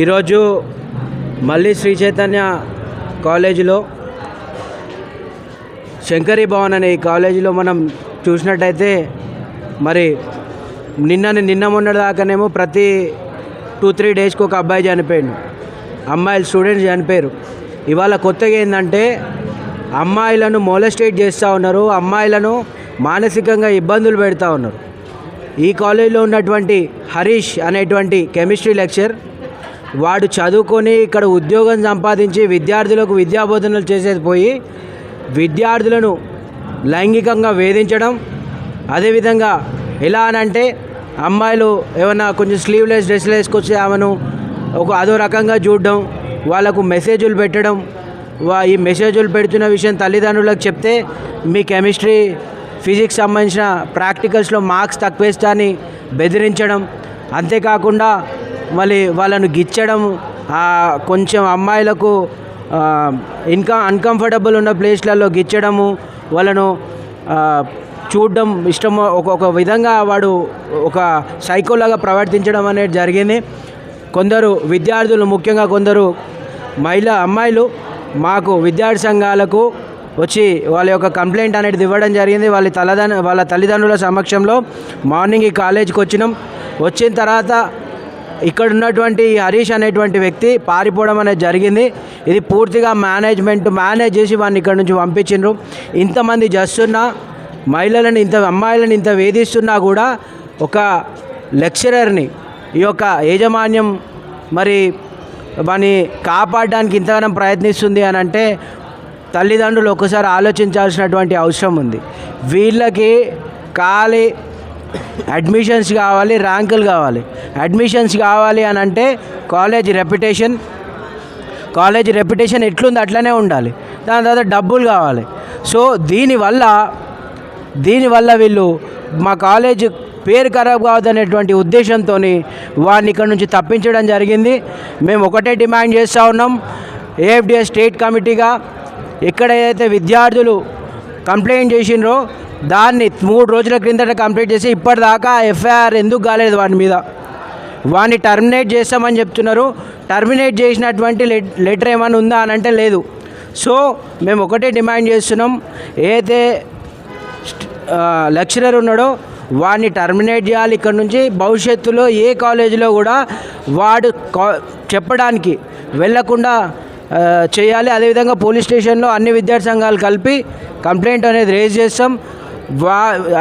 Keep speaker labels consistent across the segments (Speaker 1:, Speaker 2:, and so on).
Speaker 1: ఈరోజు మళ్ళీ శ్రీ చైతన్య కాలేజీలో శంకరీ భవన్ అనే ఈ కాలేజీలో మనం చూసినట్టయితే మరి నిన్న నిన్న మొన్నటి దాకానేమో ప్రతి టూ త్రీ డేస్కి ఒక అబ్బాయి చనిపోయాడు. అమ్మాయిలు స్టూడెంట్స్ చనిపోయారు. ఇవాళ కొత్తగా ఏంటంటే అమ్మాయిలను మోలస్టేట్ చేస్తూ ఉన్నారు అమ్మాయిలను మానసికంగా ఇబ్బందులు పెడతా ఉన్నారు. ఈ కాలేజీలో ఉన్నటువంటి హరీష్ అనేటువంటి కెమిస్ట్రీ లెక్చర్ వాడు చదువుకొని ఇక్కడ ఉద్యోగం సంపాదించి విద్యార్థులకు విద్యాబోధనలు చేసేది పోయి విద్యార్థులను లైంగికంగా వేధించడం అదేవిధంగా ఎలా అనంటే అమ్మాయిలు ఏమైనా కొంచెం స్లీవ్లెస్ డ్రెస్లు వేసుకొచ్చి ఆమెను ఒక అదో రకంగా చూడడం వాళ్ళకు మెసేజ్లు పెట్టడం వా ఈ మెసేజ్లు పెడుతున్న విషయం తల్లిదండ్రులకు చెప్తే మీ కెమిస్ట్రీ ఫిజిక్స్ సంబంధించిన ప్రాక్టికల్స్లో మార్క్స్ తక్కువేస్తా అని బెదిరించడం అంతేకాకుండా మళ్ళీ వాళ్ళను గిచ్చడం కొంచెం అమ్మాయిలకు ఇన్కమ్ అన్కంఫర్టబుల్ ఉన్న ప్లేస్లలో గిచ్చడము వాళ్ళను చూడడం ఇష్టం ఒక విధంగా వాడు ఒక సైకోలాగా ప్రవర్తించడం అనేది జరిగింది. కొందరు విద్యార్థులు ముఖ్యంగా కొందరు మహిళ అమ్మాయిలు మాకు విద్యార్థి సంఘాలకు వచ్చి వాళ్ళ యొక్క కంప్లైంట్ అనేది ఇవ్వడం జరిగింది. వాళ్ళ తల్లిదండ్రు వాళ్ళ తల్లిదండ్రుల సమక్షంలో మార్నింగ్ ఈ కాలేజీకి వచ్చినాం. వచ్చిన తర్వాత ఇక్కడ ఉన్నటువంటి హరీష్ అనేటువంటి వ్యక్తి పారిపోవడం అనేది జరిగింది. ఇది పూర్తిగా మేనేజ్మెంట్ మేనేజ్ చేసి వాడిని ఇక్కడ నుంచి పంపించిండ్రు. ఇంతమంది జస్తున్నా మహిళలను ఇంత అమ్మాయిలను ఇంత వేధిస్తున్నా కూడా ఒక లెక్చరర్ని ఈ యొక్క యాజమాన్యం మరి వాని కాపాడడానికి ఇంతగానం ప్రయత్నిస్తుంది అని అంటే తల్లిదండ్రులు ఒకసారి ఆలోచించాల్సినటువంటి అవసరం ఉంది. వీళ్ళకి ఖాళీ అడ్మిషన్స్ కావాలి ర్యాంకులు కావాలి. అడ్మిషన్స్ కావాలి అని అంటే కాలేజ్ రెప్యుటేషన్ కాలేజ్ రెప్యుటేషన్ ఎట్లుంది అట్లనే ఉండాలి. దాని తర్వాత డబ్బులు కావాలి. సో దీనివల్ల దీనివల్ల వీళ్ళు మా కాలేజ్ పేరు ఖరాబ్ కావద్దనేటువంటి ఉద్దేశంతో వాడిని ఇక్కడ నుంచి తప్పించడం జరిగింది. మేము ఒకటే డిమాండ్ చేస్తూ ఉన్నాం. ఏఎఫ్డిఎస్ స్టేట్ కమిటీగా ఎక్కడైతే విద్యార్థులు కంప్లైంట్ చేసిండ్రో దాన్ని మూడు రోజుల క్రిందట కంప్లీట్ చేసి ఇప్పటిదాకా ఎఫ్ఐఆర్ ఎందుకు కాలేదు వాడి మీద. వాడిని టర్మినేట్ చేస్తామని చెప్తున్నారు. టర్మినేట్ చేసినటువంటి లెటర్ ఏమైనా ఉందా అని అంటే లేదు. సో మేము ఒకటే డిమాండ్ చేస్తున్నాం. ఏదైతే లెక్చరర్ ఉన్నాడో వాడిని టర్మినేట్ చేయాలి ఇక్కడ నుంచి. భవిష్యత్తులో ఏ కాలేజీలో కూడా వాడు కా చెప్పడానికి వెళ్ళకుండా చేయాలి. అదేవిధంగా పోలీస్ స్టేషన్లో అన్ని విద్యార్థి సంఘాలు కలిపి కంప్లైంట్ అనేది రేజ్ చేస్తాం. వా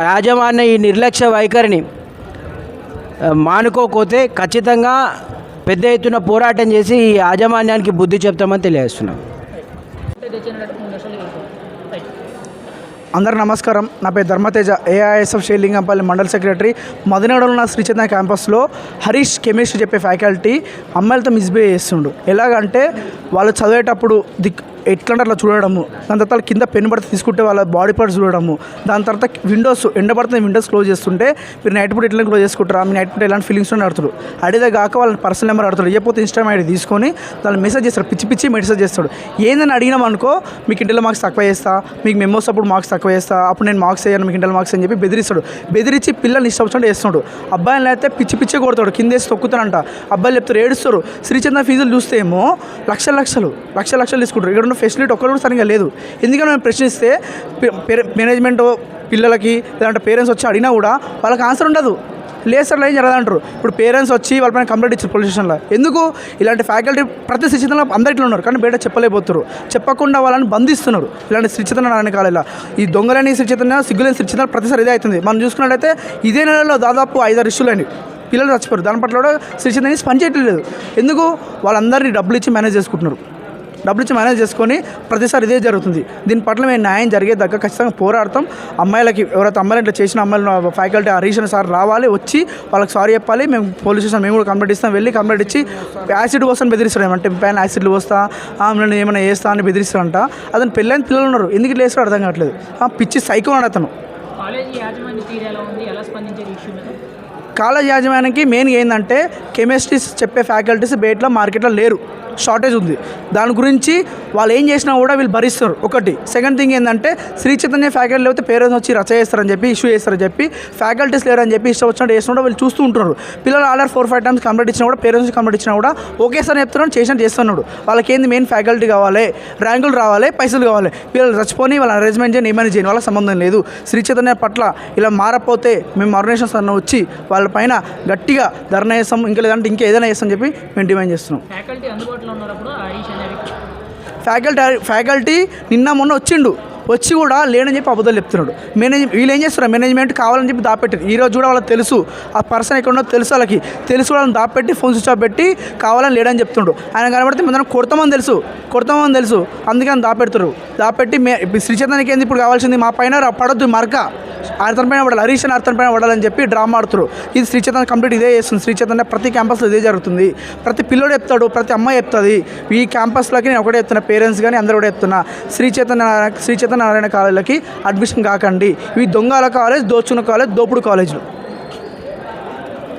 Speaker 1: యాజమాన్య ఈ నిర్లక్ష్య వైఖరిని మానుకోకపోతే ఖచ్చితంగా పెద్ద ఎత్తున పోరాటం చేసి ఈ యాజమాన్యానికి బుద్ధి చెప్తామని తెలియజేస్తున్నాం.
Speaker 2: అందరు నమస్కారం. నా పేరు ధర్మతేజ ఏఐఎస్ఎఫ్ శ్రీలింగంపల్లి మండల సెక్రటరీ. మదనగడలో ఉన్న శ్రీ చైతన్య క్యాంపస్లో హరీష్ కెమిస్ట్రీ చెప్పే ఫ్యాకల్టీ అమ్మాయిలతో మిస్బిహేవ్ చేస్తుండు. ఎలాగంటే వాళ్ళు చదివేటప్పుడు దిక్ ఎట్లంటే అట్లా చూడడము. దాని తర్వాత కింద పెన్ పడితే తీసుకుంటే వాళ్ళ బాడీ పార్ట్స్ చూడడము. దాని తర్వాత విండోస్ ఎండ పడుతుంది విండోస్ క్లోజ్ చేస్తుంటే మీరు నైట్ పూట ఎట్లా క్లోజ్ చేసుకుంటారా? మీ నైట్ పూట ఎలాంటి ఫీలింగ్స్ అడుగుతాడు అడిగే కాక వాళ్ళ పర్సనల్ నెంబర్ ఆడుతాడు లేకపోతే ఇన్స్టాగ్రామ్ ఐడి తీసుకొని దాన్ని మెసేజ్ చేస్తాడు పిచ్చి పిచ్చి మెసేజ్ చేస్తాడు ఏందని అడిగినాం అనుకో మీకు ఇంటర్లో మార్క్స్ తక్కువ చేస్తా. మీకు మెమోస్ అప్పుడు మార్క్స్ తక్కువ చేస్తా. అప్పుడు నేను మార్క్స్ వేయను. మీకు ఇంటర్లో మార్క్స్ అని చెప్పి బెదిరిస్తాడు. బెదిరించి పిల్లల్ని ఇష్టపడి వచ్చినట్టు చేస్తున్నాడు. అబ్బాయిని అయితే పిచ్చి పిచ్చి కొడతాడు. కింద వేసి తొక్కుతానంట అబ్బాయిలు చెప్తారు ఏడుస్తారు శ్రీచంద్ర ఫీజులు చూస్తే ఏమో లక్షల లక్షలు లక్ష లక్షలు తీసుకుంటారు. ఇక్కడ ఉన్న ఫెసిలిటీ ఒక్కరు కూడా సరిగా లేదు. ఎందుకంటే మనం ప్రశ్నిస్తే మేనేజ్మెంట్ పిల్లలకి లేదంటే పేరెంట్స్ వచ్చి అడిగినా కూడా వాళ్ళకి ఆన్సర్ ఉండదు. లేదు సార్ ఏం జరగదంటారు ఇప్పుడు పేరెంట్స్ వచ్చి వాళ్ళ పైన కంప్లైంట్ ఇచ్చారు పోలీస్ స్టేషన్లో ఎందుకు? ఇలాంటి ఫ్యాకల్టీ ప్రతి శిక్షణలో అందరు ఇట్లా ఉన్నారు. కానీ బయట చెప్పలేకపోతున్నారు. చెప్పకుండా వాళ్ళని బంధిస్తున్నారు. ఇలాంటి శ్రీచైతన్య నారాయణ కాలేలా. ఈ దొంగలని శ్రీచైతన్య సిగ్గులేని శ్రీచైతన్య ప్రతిసారి ఇదే అవుతుంది. మనం చూసుకున్నట్లయితే ఇదే నెలలో దాదాపు ఐదారు ఇష్యూలని పిల్లలు చచ్చిపోయారు. దాని పట్ల కూడా శ్రీచైతన్య పని చేయట్లేదు ఎందుకు? వాళ్ళందరినీ డబ్బులు ఇచ్చి మేనేజ్ చేసుకుంటున్నారు. డబ్బులు ఇచ్చి మేనేజ్ చేసుకొని ప్రతిసారి ఇదే జరుగుతుంది. దీని పట్ల మేము న్యాయం జరిగేదాకా ఖచ్చితంగా పోరాడతాం. అమ్మాయిలకి ఎవరైతే అమ్మాయిలు ఇట్లా చేసిన అమ్మాయిలు ఫ్యాకల్టీ హరీషన్ సార్ రావాలి వచ్చి వాళ్ళకి సారీ చెప్పాలి. మేము పోలీస్ స్టేషన్ మేము కూడా కంప్లైంట్ ఇస్తాం. వెళ్ళి కంప్లైంట్ ఇచ్చి యాసిడ్ పోస్తాను బెదిరిస్తాడు అంటే పైన యాసిడ్లు పోస్తా ఆ, నేను ఏమైనా చేస్తా అని బెదిరిస్తాడంట అతను పెళ్ళైన పిల్లలు ఉన్నారు. ఎందుకు ఇట్లా వేస్తాడు అర్థం కావట్లేదు. ఆ, పిచ్చి సైకో అన్నాడు అతను.
Speaker 3: కాలేజీ
Speaker 2: యాజమాన్యానికి మెయిన్గా ఏంటంటే కెమిస్ట్రీస్ చెప్పే ఫ్యాకల్టీస్ బయటలో మార్కెట్లో లేరు. షార్టేజ్ ఉంది. దాని గురించి వాళ్ళు ఏం చేసినా కూడా వీళ్ళు భరిస్తారు. ఒకటి. సెకండ్ థింగ్ ఏంటంటే శ్రీ చైతన్య ఫ్యాకల్టీ లేకపోతే పేరెంట్స్ వచ్చి రచ చేస్తారని చెప్పి ఇష్యూ చేస్తారని చెప్పి ఫ్యాకల్టీస్ లేరని చెప్పి ఇష్టం వచ్చినట్టు చేసినా వీళ్ళు చూస్తూ ఉంటారు. పిల్లలు already four five times complete ఇచ్చినా కూడా పేరెంట్స్ కంప్లీట్ ఇచ్చినా కూడా ఒకేసారి చెప్తున్నాడు చేసినట్టు చేస్తున్నాడు. వాళ్ళకి ఏంది మెయిన్ ఫ్యాకల్టీ కావాలి? ర్యాంకులు రావాలి పైసలు కావాలి. పిల్లలు రచిపోని వాళ్ళ అరేంజ్మెంట్ చేయని ఏమైనా చేయని వాళ్ళకి సంబంధం లేదు. శ్రీ చైతన్య పట్ల ఇలా మారపోతే మేము ఆర్గనైజేషన్స్ అన్న వచ్చి వాళ్ళ పైన గట్టిగా ధర్నా చేస్తాం ఇంకా లేదంటే ఇంకా ఏదైనా చేస్తాం చెప్పి మేము డిమాండ్ చేస్తున్నాం.
Speaker 3: ఫ్యాకల్టీ ఉన్నప్పుడు హరీష్
Speaker 2: ఫ్యాకల్టీ ఫ్యాకల్టీ నిన్న మొన్న వచ్చిండు. వచ్చి కూడా లేనని చెప్పి అబద్ధాలు చెప్తున్నాడు. మేనేజ్ వీళ్ళు ఏం చేస్తున్నారు? మేనేజ్మెంట్ కావాలని చెప్పి దాపెట్టారు. ఈ రోజు కూడా వాళ్ళకి తెలుసు. ఆ పర్సన్ ఎక్కడ ఉన్నో తెలుసు వాళ్ళకి. తెలుసు వాళ్ళని దాపెట్టి ఫోన్ స్విచ్ ఆఫ్ పెట్టి కావాలని లేడని చెప్తుండు. ఆయన కనబడితే మనం కొడతామని తెలుసు. కొడతామని తెలుసు. అందుకని దాపెడతారు దాపెట్టి మే ఇప్పుడు ఏంది ఇప్పుడు కావాల్సింది మా పైన పడద్దు పడొద్దు మరక. అతని పైన పడాలి హరీష్ అని అర్థం పైన పడాలని చెప్పి డ్రామా ఆడుతారు ఇది శ్రీ చైతన్య కంప్లీట్ ఇదే చేస్తుంది. శ్రీ చైతన్య ప్రతి క్యాంపస్లో ఇదే జరుగుతుంది. ప్రతి పిల్లోడు చెప్తాడు ప్రతి అమ్మాయి చెప్తుంది. ఈ క్యాంపస్లోకి నేను ఒకటే చెప్తున్నా పేరెంట్స్ కానీ అందరూ కూడా చెప్తున్నా. శ్రీ చైతన్య శ్రీ చైతన్య నారాయణ కాలేజీలకి అడ్మిషన్ కాకండి. ఇవి దొంగల కాలేజ్ దోచున్న కాలేజ్ దోపుడు కాలేజీలు.